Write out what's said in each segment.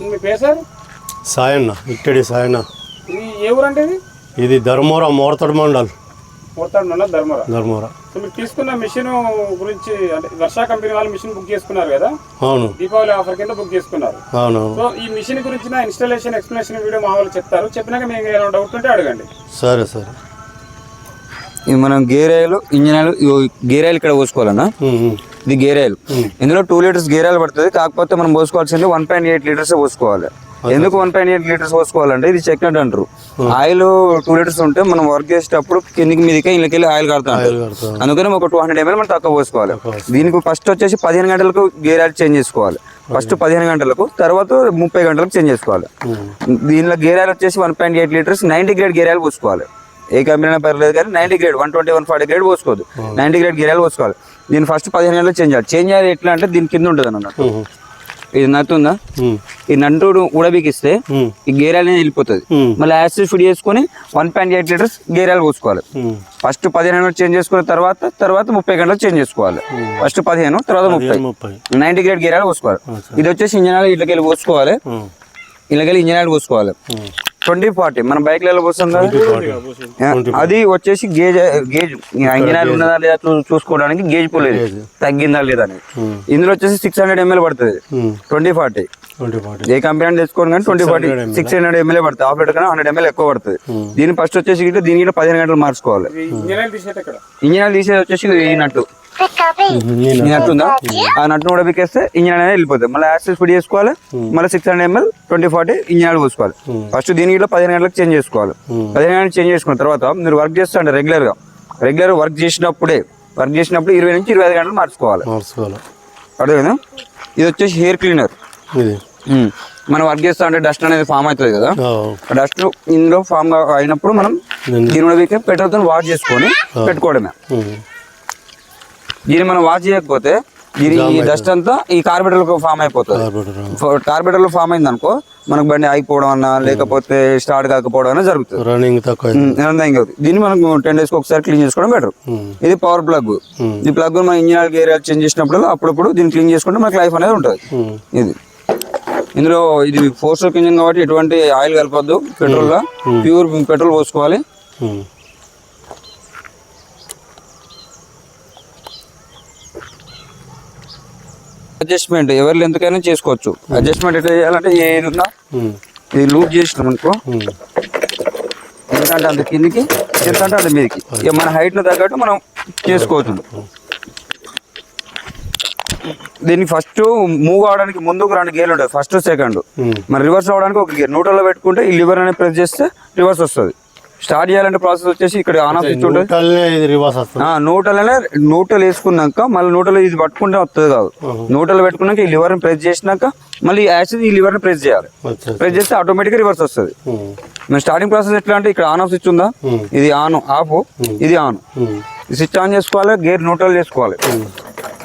మీ పేరు సార్? సాయన్న ఇక్కడి సాయన్న. ఇది ఏ ఊరు అంటే ఇది? ఇది ధర్మవర మోరతడు మండల్. పోతాడు మండలం ధర్మరా ధర్మవర. సో మీరు తీసుకున్న మిషన్ గురించి అంటే వర్షా కంపెనీ వాళ్ళు మిషన్ బుక్ చేసుకున్నారు కదా? అవును. దీపావళి ఆఫర్ కింద బుక్ చేసుకున్నారు. అవునవును సో ఈ మిషన్ గురించిన ఇన్స్టాలేషన్ ఎక్స్ప్లెనేషన్ వీడియో మా వాళ్ళు చెప్తారు. చెప్పినాక మీకు ఏమైనా డౌట్ ఉంటే అడగండి. సరే సరే. ఇది మనం గేరాయిలు ఇంజిన్ ఆయిల్ ఇగో గేరాయిలు ఇక్కడ పోసుకోవాలన్నా. ఇది గేరాయిలు ఇందులో టూ లీటర్స్ గేరాయిలు పడుతుంది. కాకపోతే మనం పోసుకోవాల్సింది వన్ పాయింట్ ఎయిట్ లీటర్స్ పోసుకోవాలి. ఎందుకు వన్ పాయింట్ ఎయిట్ లీటర్స్ పోసుకోవాలంటే ఇది చెక్నట్ అంటారు. ఆయిల్ టూ లీటర్స్ ఉంటే మనం వర్క్ చేసేటప్పుడు కిందికి మీదకి ఇళ్ళకి ఆయిల్ కడతాం ఆయిల్ కడతాం. అందుకని ఒక టూ హండ్రెడ్ ఎంఎల్ మనం తక్కువ పోసుకోవాలి. దీనికి ఫస్ట్ వచ్చేసి పదిహేను గంటలకు గేర్ ఆయిల్ చేంజ్ చేసుకోవాలి ఫస్ట్ పదిహేను గంటలకు తర్వాత ముప్పై గంటలకు చేంజ్ చేసుకోవాలి. దీనిలో గేర్ ఆయిల్ వచ్చేసి one point eight litres ninety grade gear oil పోసుకోవాలి. ఏ కంపెనీ అయినా పర్లేదు కానీ ninety grade one twenty one forty grade పోసుకోవద్దు. Ninety grade gear oil పోసుకోవాలి. దీన్ని ఫస్ట్ పదిహేను గంటలకు చేంజ్ చేయాలి. చేంజ్ చేయాలి ఎట్లా అంటే దీని కింద ఉంటుంది అన్నమాట. ఉమ్, ఇది నట్టు ఉందా ఉమ్, ఈ నట్టు ఉడబికిస్తే ఈ గేర్ ఆయిల్ అనేది వెళ్ళిపోతుంది మళ్ళీ యాసిడ్ ఫిడ్ చేసుకొని one point eight litres gear oil పోసుకోవాలి. ఫస్ట్ పదిహేను గంటలు చేంజ్ చేసుకున్న తర్వాత తర్వాత ముప్పై గంటలు చేంజ్ చేసుకోవాలి. ఫస్ట్ పదిహేను తర్వాత ముప్పై. నైన్టీ గ్రేడ్ గేర్ ఆయిల్ పోసుకోవాలి. ఇది వచ్చేసి ఇంజన్ ఆయిల్ ఇట్లకి వెళ్ళి పోసుకోవాలి. ఉమ్, ఇళ్ళకి వెళ్ళి ఇంజన్ ఆయిల్ పోసుకోవాలి. Twenty forty. మన బైక్లలో పోస్తాం కదా అది వచ్చేసి గేజ్ గేజ్ ఇంజన్ ఆయిల్ ఉన్నదా లేదా చూసుకోవడానికి గేజ్ పోలేదు. తగ్గిందా లేదా అని. ఇందులో వచ్చేసి సిక్స్ హండ్రెడ్ ఎంఎల్ పడుతుంది. Twenty forty. ఏ కంపెనీ తెచ్చుకోండి కానీ twenty forty six hundred M L పడుతుంది. హాఫ్ లీటర్ కన్నా హండ్రెడ్ ఎంఎల్ ఎక్కువ పడుతుంది. దీని ఫస్ట్ వచ్చేసి గిట్ల దీని గిట్ల పదిహేను గంటలు మార్చుకోవాలి. ఇంజనీర్ తీసేది ఇక్కడ ఇంజిన్ ఆయిల్ తీసేది వచ్చేసి ఈ నట్టు. ఈ నట్టు ఉందా ఆ నట్టు కూడా బికేస్తే ఇంజిన్ అనేది వెళ్ళిపోతుంది. మళ్ళీ యాక్సెస్ ఫిడ్ చేసుకోవాలి. మళ్ళీ six hundred M L twenty forty engine oil పోసుకోవాలి. ఫస్ట్ దీని గిట్ల పదిహేను గంటలకు చేంజ్ చేసుకోవాలి. పదిహేను గంటలకు చేంజ్ చేసుకున్న తర్వాత మీరు వర్క్ చేస్తుంటే రెగ్యులర్గా. రెగ్యులర్ వర్క్ చేసినప్పుడే వర్క్ చేసినప్పుడు ఇరవై నుంచి ఇరవై ఐదు గంటలు మార్చుకోవాలి. మార్చుకోవాలి. అర్థమైందా? ఇది వచ్చేసి హెయిర్ క్లీనర్ ఇది. మనం వర్క్ చేస్తా అంటే డస్ట్ అనేది ఫామ్ అవుతుంది కదా? ఆ, డస్ట్ ఇందులో ఫామ్ అయినప్పుడు మనం దీని పెట్రోల్తో వాష్ చేసుకొని పెట్టుకోవడమే. దీన్ని మనం వాష్ చేయకపోతే దీని ఈ డస్ట్ అంతా ఈ కార్బెటర్ ఫామ్ అయిపోతుంది. కార్బెటర్లో ఫామ్ అయింది అనుకో మనకు బండి ఆగిపోవడం అన్నా లేకపోతే స్టార్ట్ కాకపోవడం అన్నా జరుగుతుంది. రన్నింగ్ తక్కువ కాదు. దీన్ని మనం టెన్ డేస్ ఒకసారి క్లీన్ చేసుకోవడం బెటర్ ఉమ్, ఇది పవర్ ప్లగ్ ఈ ప్లగ్ మనం ఇంజిన్ ఆయిల్ గేర్ చేంజ్ చేసినప్పుడు అప్పుడప్పుడు దీన్ని క్లీన్ చేసుకుంటే మనకి లైఫ్ అనేది ఉంటుంది. ఇది. ఇందులో ఇది ఫోర్ స్ట్రోక్ ఇంజిన్ కాబట్టి ఎటువంటి ఆయిల్ కలపద్దు. పెట్రోల్లో. ప్యూర్ పెట్రోల్ పోసుకోవాలి. అడ్జస్ట్మెంట్ ఎవరు ఎంతకైనా చేసుకోవచ్చు. అడ్జస్ట్మెంట్ ఎట్లా చేయాలంటే ఏది ఉందా ఉమ్, ఇది లూజ్ చేసినాం అనుకో. ఎందుకంటే అంత కిందికి ఎందుకంటే అంత మీదకి. ఇక మన హైట్ను తగ్గట్టు మనం చేసుకోవచ్చు. దీనికి ఫస్ట్ మూవ్ అవడానికి ముందుకు రెండు గేర్లు ఉంటాయి. First second. మరి రివర్స్ అవడానికి ఒక గేర్. న్యూట్రల్లో పెట్టుకుంటే ఈ లివర్ అనేది ప్రెస్ చేస్తే రివర్స్ వస్తుంది. స్టార్ట్ చేయాలంటే ప్రాసెస్ వచ్చేసి ఇక్కడ ఆన్ ఆఫ్ స్విచ్ ఉంటుంది న్యూట్రల్నే ఇది రివర్స్ వస్తుంది. ఆ, నూటలనే నూటలు వేసుకున్నాక మళ్ళీ నూటలు ఇది పట్టుకుంటే వస్తుంది కాదు. నూటలు పెట్టుకున్నాక ఈ లివర్ని ప్రెస్ చేసినాక మళ్ళీ యాసిడ్ ఈ లివర్ని ప్రెస్ చేయాలి. ప్రెస్ చేస్తే ఆటోమేటిక్గా రివర్స్ వస్తుంది. ఉమ్, మన స్టార్టింగ్ ప్రాసెస్ ఎట్లా అంటే ఇక్కడ ఆన్ ఆఫ్ స్విచ్ ఉందా. ఇది ఆన్ ఆఫ్ ఇది ఆన్ స్విచ్ ఆన్ చేసుకోవాలి గేర్ న్యూట్రల్ చేసుకోవాలి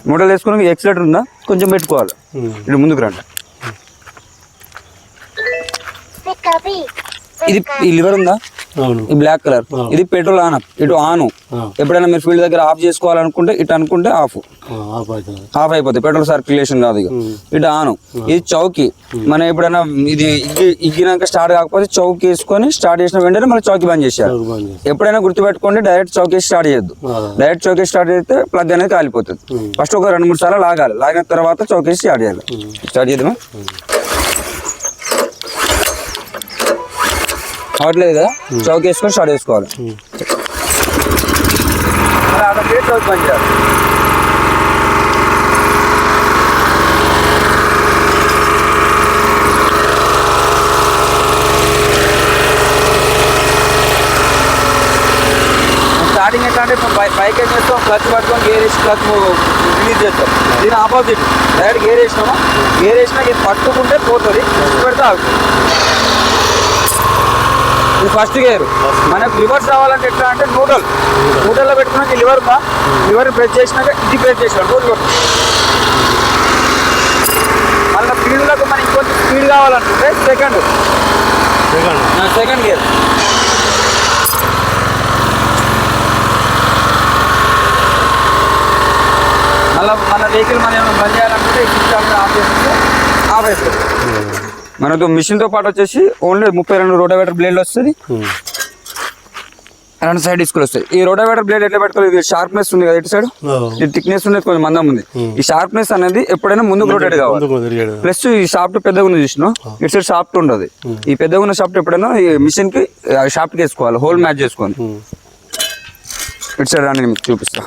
న్యూట్రల్ వేసుకుని ఎక్సలేటర్ ఉందా? కొంచెం పెట్టుకోవాలి. ఇటు ముందుకు రండి. ఇది ఈ లివర్ ఉందా? ఈ బ్లాక్ కలర్ ఇది పెట్రోల్ ఆన్ ఇటు ఆన్. ఎప్పుడైనా మీరు ఫీల్డ్ దగ్గర ఆఫ్ చేసుకోవాలనుకుంటే ఇటు అనుకుంటే ఆఫ్. ఆఫ్ అయిపోతుంది పెట్రోల్ సర్క్యులేషన్ కాదు ఇక ఇటు ఆను. ఇది చౌకీ. మనం ఎప్పుడైనా ఇది ఇగ్గి- ఇగ్గినాక స్టార్ట్ కాకపోతే చౌకీ వేసుకొని స్టార్ట్ చేసిన వెంటనే మళ్ళీ చౌకీ బంద్ చేసి. ఎప్పుడైనా గుర్తుపెట్టుకోండి డైరెక్ట్ చౌకీ స్టార్ట్ చేయొద్దు. డైరెక్ట్ చౌకీ స్టార్ట్ చేస్తే ప్లగ్ అనేది కాలిపోతుంది. ఫస్ట్ ఒక రెండు మూడు సార్లు లాగాలి. లాగిన తర్వాత చౌకీ స్టార్ట్ చేయాలి. స్టార్ట్ చేద్దామా? అవట్లేదు కదా? చౌకీ వేసుకొని స్టార్ట్ చేసుకోవాలి చౌకీ బంద్ చేయాలి స్టార్టింగ్ ఎట్లా అంటే ఇప్పుడు బైక్ ఏం చేస్తాం? క్లచ్ పట్టుకొని గేర్ వేసి క్లచ్ రిలీజ్ చేస్తాం. దీని ఆపోజిట్. డైరెక్ట్ గేర్ వేసినామా? గేర్ వేసినాక ఇది పట్టుకుంటే పోతుంది. పెడితే ఆగుతుంది. ఇది ఫస్ట్ గేర్ మనకు లివర్స్ రావాలంటే ఎట్లా అంటే నూడల్. నూడల్లో పెట్టుకున్నాక లివర్ ఉందా? లివర్ ప్రెస్ చేసినాక ఇది ప్రెస్ చేసినాం రోజు మళ్ళీ స్పీడ్లకు మనకి ఇంకొంచెం స్పీడ్ కావాలనుకుంటే సెకండ్ సెకండ్ సెకండ్ గేర్ మళ్ళీ మన వెహికల్ మనం ఏమైనా బంద్ చేయాలనుకుంటే ఈ ఆఫ్ చేస్తే ఆఫ్ అవుతుంది మనకు మిషన్తో పాటు వచ్చేసి ఓన్లీ ముప్పై రెండు రోటావేటర్ బ్లేడ్లు వస్తుంది. రెండు సైడ్ డిస్కులు వస్తాయి. ఈ రోటావేటర్ బ్లేడ్ ఎట్లా పెట్టుకోవాలి ఇది షార్ప్నెస్ ఉంది కదా ఇటు సైడ్. ఇది థిక్నెస్ ఉంది కొంచెం మందం ఉంది. ఈ షార్ప్నెస్ అనేది ఎప్పుడైనా ముందుకు రొటేట్ కావాలి. ప్లస్ ఈ షాఫ్ట్ పెద్దగా ఉంది చూసిన ఇటు సైడ్ షాఫ్ట్ ఉండదు. ఈ పెద్దగా ఉన్న షాఫ్ట్ ఎప్పుడైనా ఈ మిషన్కి షాఫ్ట్ వేసుకోవాలి. హోల్ మ్యాచ్ చేసుకోవాలి. ఇటు సైడ్ రాని మీకు చూపిస్తా.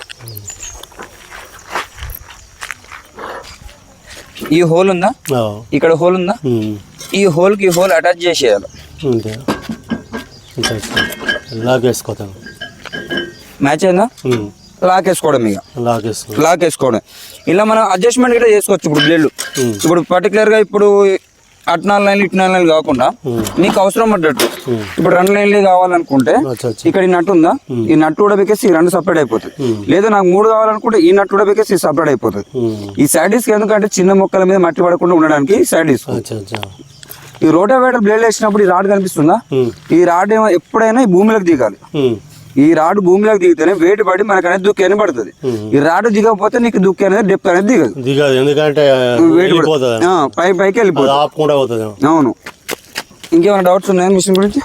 ఈ హోల్ ఉందా. ఇక్కడ హోల్ ఉందా. ఈ హోల్కి హోల్ అటాచ్ చేసేయాలి. అంతే. లాగేసుకోతాను మ్యాచ్ అయిందా. లాక్ వేసుకోవడం ఇక. లాగేసుకో లాక్ వేసుకోవడం. ఇలా మనం అడ్జస్ట్మెంట్ కూడా చేసుకోవచ్చు ఇప్పుడు బ్లేడ్లు. ఇప్పుడు పర్టికులర్గా ఇప్పుడు అట్నాలు లైన్లు ఇట్నాలు లైన్లు కాకుండా మీకు అవసరం పడ్డట్టు. ఇప్పుడు రెండు లైన్లు కావాలనుకుంటే ఇక్కడ ఈ నట్టు ఉందా? ఈ నట్టు కూడా పెట్టేసి ఈ రెండు సపరేట్ అయిపోతుంది లేదా నాకు మూడు కావాలనుకుంటే ఈ నట్టు కూడా పెట్టేసి సపరేట్ అయిపోతుంది. ఈ సైడ్ డిస్క్ ఎందుకంటే చిన్న మొక్కల మీద మట్టి పడకుండా ఉండడానికి సైడ్ డిస్క్ ఈ రోటావేటర్ బ్లేడ్ వేసినప్పుడు ఈ రాడ్ కనిపిస్తుందా. ఈ రాడ్ ఎప్పుడైనా ఈ భూమిలోకి దిగాలి. ఈ రాడ్ భూమిలోకి దిగితేనే వెయిట్ పడి మనకు అనేది దుక్కి అని పడుతుంది. ఈ రాడ్ దిగకపోతే నీకు దుక్కి అనేది డెప్త్ అనేది దిగదు. దిగదు. ఎందుకంటే పై పైకి వెళ్ళిపోతుంది. అవును. ఇంకేమైనా డౌట్స్ ఉన్నాయా మిషన్ గురించి?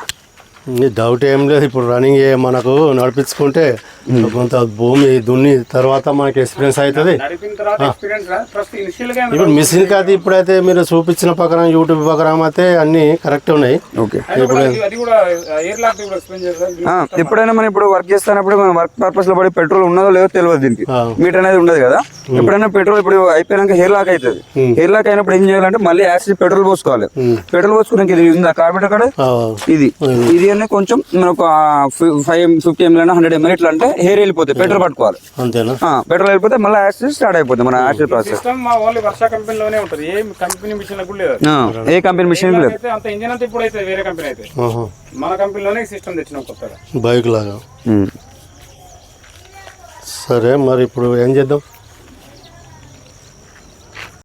డౌట్ ఏం లేదు. ఇప్పుడు రన్నింగ్ మనకు నడిపించుకుంటే కొంత భూమి దున్ని తర్వాత మనకి ఎక్స్పీరియన్స్ అవుతుంది. నడిపిన తర్వాత ఎక్స్పీరియన్స్ ఫస్ట్ ఇనిషియల్గా ఇప్పుడు మిషన్ కాదు ఇప్పుడైతే మీరు చూపించిన ప్రకారం యూట్యూబ్ ప్రకారం అయితే అన్ని కరెక్ట్ ఉన్నాయి. ఓకే. అది కూడా అది కూడా ఎయిర్ లాక్ కూడా ఎక్స్ప్లెయిన్ చేస్తారు? ఎప్పుడైనా మనం ఇప్పుడు వర్క్ చేస్తున్నప్పుడు మనం వర్క్ పర్పస్లో పడి పెట్రోల్ ఉన్నదో లేదో తెలియదు దీనికి. మీటర్ అనేది ఉండదు కదా. ఎప్పుడైనా పెట్రోల్ ఇప్పుడు అయిపోయినాక హెయిర్ లాక్ అవుతుంది. హెయిర్ లాక్ అయినప్పుడు ఏం చేయాలంటే మళ్ళీ యాసిడ్ పెట్రోల్ పోసుకోవాలి. పెట్రోల్ పోసుకున్నాక ఇది ఉందా? కార్బెటర్ కాడ? ఇది. ఇది అనేది కొంచెం మనకు five fifty M L hundred M L ఇట్లా అంటే హెయిర్ వెళ్ళిపోతుంది పెట్రోల్ పట్టుకోవాలి. అంతేనా? పెట్రోల్ వెళ్ళిపోతే మళ్ళీ యాసిడ్ స్టార్ట్ అయిపోతుంది మన యాసిడ్ ప్రాసెస్. సిస్టమ్ మా ఓన్లీ వర్ష కంపెనీలోనే ఉంటుంది. ఏ కంపెనీ మిషన్ కూడా లేదు. ఏ కంపెనీ మిషన్ లేదు. అయితే అంత ఇంజన్ అంతా ఇప్పుడు అయితే వేరే కంపెనీ అయితే. మన కంపెనీలోనే సిస్టమ్ తెచ్చినాం కొత్తగా. బైక్ లాగా. సరే మరి ఇప్పుడు ఏం చేద్దాం?